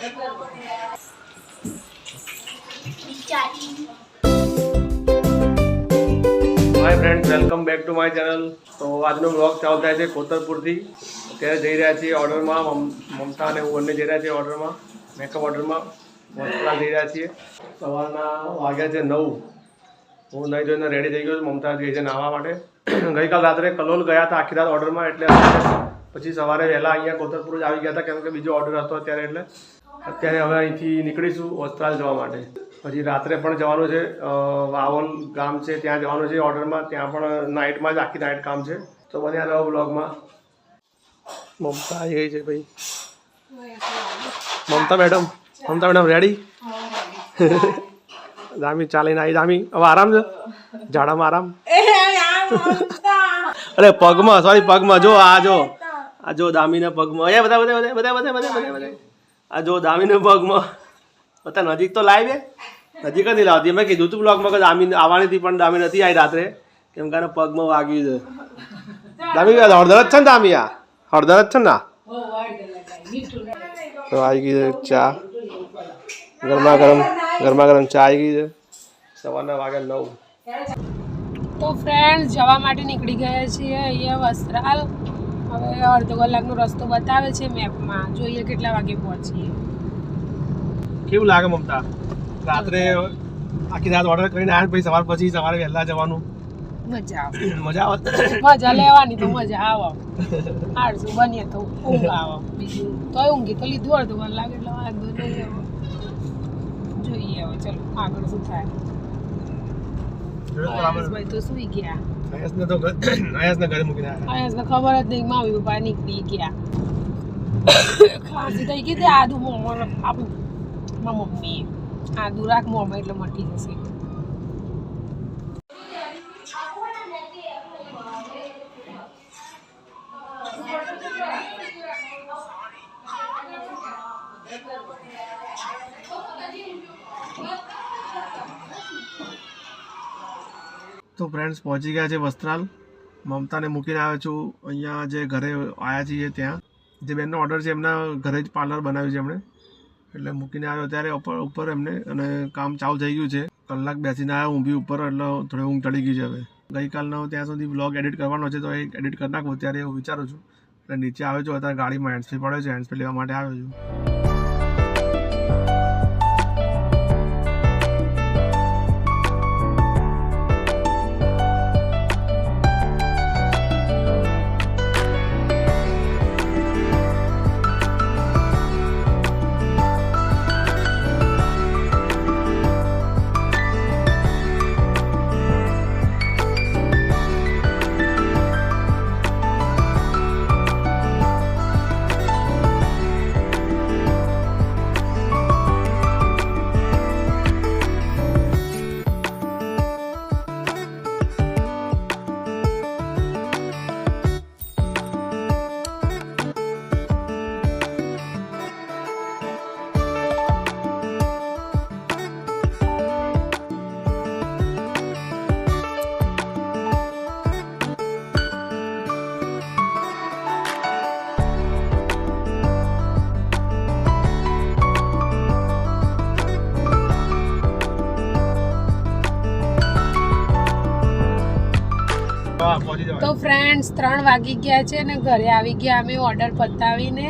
Hi friend welcome back to my channel તો આજનો blog ચાલુ થાય છે કોતરપુરથી. અત્યારે જઈ રહ્યા છીએ ઓર્ડરમાં મમતા અને હું બંને જઈ રહ્યા છીએ ઓર્ડરમાં મેકઅપ ઓર્ડરમાં વસ્ત્રા જઈ રહ્યા છીએ. સવારના વાગ્યા છે નવ. હું નહીં જોઈને રેડી થઈ ગયો છું. મમતા ગઈ છે નાહવા માટે. ગઈકાલ રાત્રે કલોલ ગયા હતા આખી રાત ઓર્ડરમાં એટલે પછી સવારે વહેલા અહીંયા કોતરપુર જ આવી ગયા હતા. કેમ કે બીજો ઓર્ડર હતો અત્યારે એટલે. અત્યારે હવે અહીંથી નીકળીશું વસ્ત્રાલ જવા માટે. પછી રાત્રે પણ જવાનું છે વાવોલ ગામ છે ત્યાં જવાનું છે ઓર્ડરમાં ત્યાં પણ નાઇટમાં જ આખી નાઇટ કામ છે. તો બધા રહો બ્લોગમાં. મમતા આવી ગઈ છે ભાઈ. Mamata madam Mamata madam ready જામી ચાલીને આવી જામી હવે આરામ છે? ઝાડામાં આરામ? અરે પગમાં સોરી પગમાં. જો આ જો. આ જો દામીના પગમાં. એ બધા બધા બધા બધા બધા બધા બધા. આ જો દામીના પગમાં અત્યારે નજીક તો લાવી બે. નજીક જ લાવતી. મેં કીધું તું બ્લોગમાં કે દામી આવવાની હતી, પણ દામી નથી આવી રાત્રે. કેમ કે પગમાં વાગ્યું છે. દામી હળદર જ છે ને દામી આ? હળદર જ છે ને તો આવી ગઈ છે ચા. ગરમા ગરમ ગરમા ગરમ ચા આવી ગઈ છે. સવારના વાગ્યા નવ. તો ફ્રેન્ડ જવા માટે નીકળી ગયા છીએ અહીંયા વસ્ત્રાલ. હવે અડધો કલાકનો રસ્તો બતાવે છે મેપમાં. જોઈએ કેટલા વાગે પહોંચીએ. કેવું લાગે મમતા? રાત્રે આખી રાત ઓર્ડર કરીને આવ્યા પછી સવાર પછી સવારે વહેલા જવાનું? મજા આવે. મજા આવે? મજા લેવાની તો મજા આવે. આળસુ બનીએ તો ઊંઘ આવે. બીજું તો ઊંઘી તો લીધું અડધો કલાક એટલે વાંધો નહીં આવે જોઈએ હવે ચલો આગળ શું થાય. ભાઈ તો સુઈ ગયા. ખબર જ નહીં મામી પપ્પા નીકળી ગયા. ખાંસી થઈ ગઈ તે આદુ મોમાં આપું મારા મમ્મી આદુ રાખ મોમાં એટલે મટી જશે. તો ફ્રેન્ડ્સ પહોંચી ગયા છે વસ્ત્રાલ. મમતાને મૂકીને આવ્યો છું. અહીંયા જે ઘરે આવ્યા છીએ ત્યાં. જે બેનનો ઓર્ડર છે, એમના ઘરે જ પાર્લર બનાવ્યું છે એમણે. એટલે મૂકીને આવ્યો ત્યારે ઉપર ઉપર એમને. અને કામ ચાલુ થઈ ગયું છે. કલાક બેસીને આવ્યો ઊંઘી ઉપર, એટલે થોડી ઊંઘ ચડી ગઈ છે હવે. ગઈકાલનો ત્યાં સુધી બ્લોગ એડિટ કરવાનો છે, તો એ એડિટ કરી નાખું ત્યારે હું વિચારું છું. એટલે નીચે આવ્યો છું, અત્યારે ગાડીમાં હેન્ડસ્ફ્રી પડ્યો છે હેન્ડસ્ફ્રી લેવા માટે આવ્યો છું. તો ફ્રેન્ડ્સ ત્રણ વાગી ગયા છે અને ઘરે આવી ગયા. અમે ઓર્ડર પતાવીને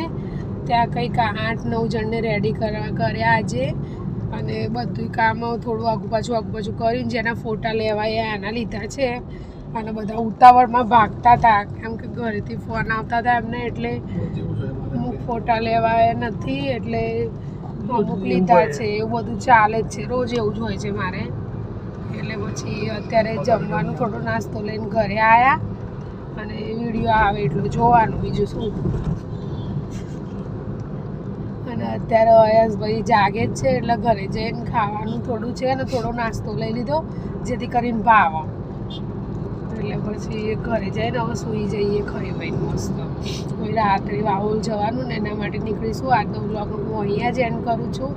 ત્યાં કંઈક આઠ નવ જણને રેડી કરવા કર્યા આજે. અને બધું કામ થોડું આગુ પાછું આગુ પાછું કરીને જેના ફોટા લેવાયા એના લીધા છે. અને બધા ઉતાવળમાં ભાગતા હતા. કેમ કે ઘરેથી ફોન આવતા હતા એમને એટલે અમુક ફોટા લેવાયા નથી એટલે અમુક લીધા છે. એવું બધું ચાલે જ છે. રોજ એવું જ હોય છે મારે. એટલે પછી અત્યારે જમવાનું થોડો નાસ્તો લઈને ઘરે આવ્યા અને વીડિયો આવે એટલું જોવાનું બીજું શું. અને અત્યારે અયાસભાઈ જાગે જ છે એટલે ઘરે જઈને ખાવાનું થોડું છે અને થોડો નાસ્તો લઈ લીધો, જેથી કરીને ભાવ. એટલે પછી ઘરે જઈને હવે સૂઈ જઈએ ખરી ભાઈ મસ્ત. કોઈ રાત્રે વાવોલ જવાનું ને એના માટે નીકળીશું. આજનો બ્લોગ હું અહીંયા જ એન્ડ કરું છું.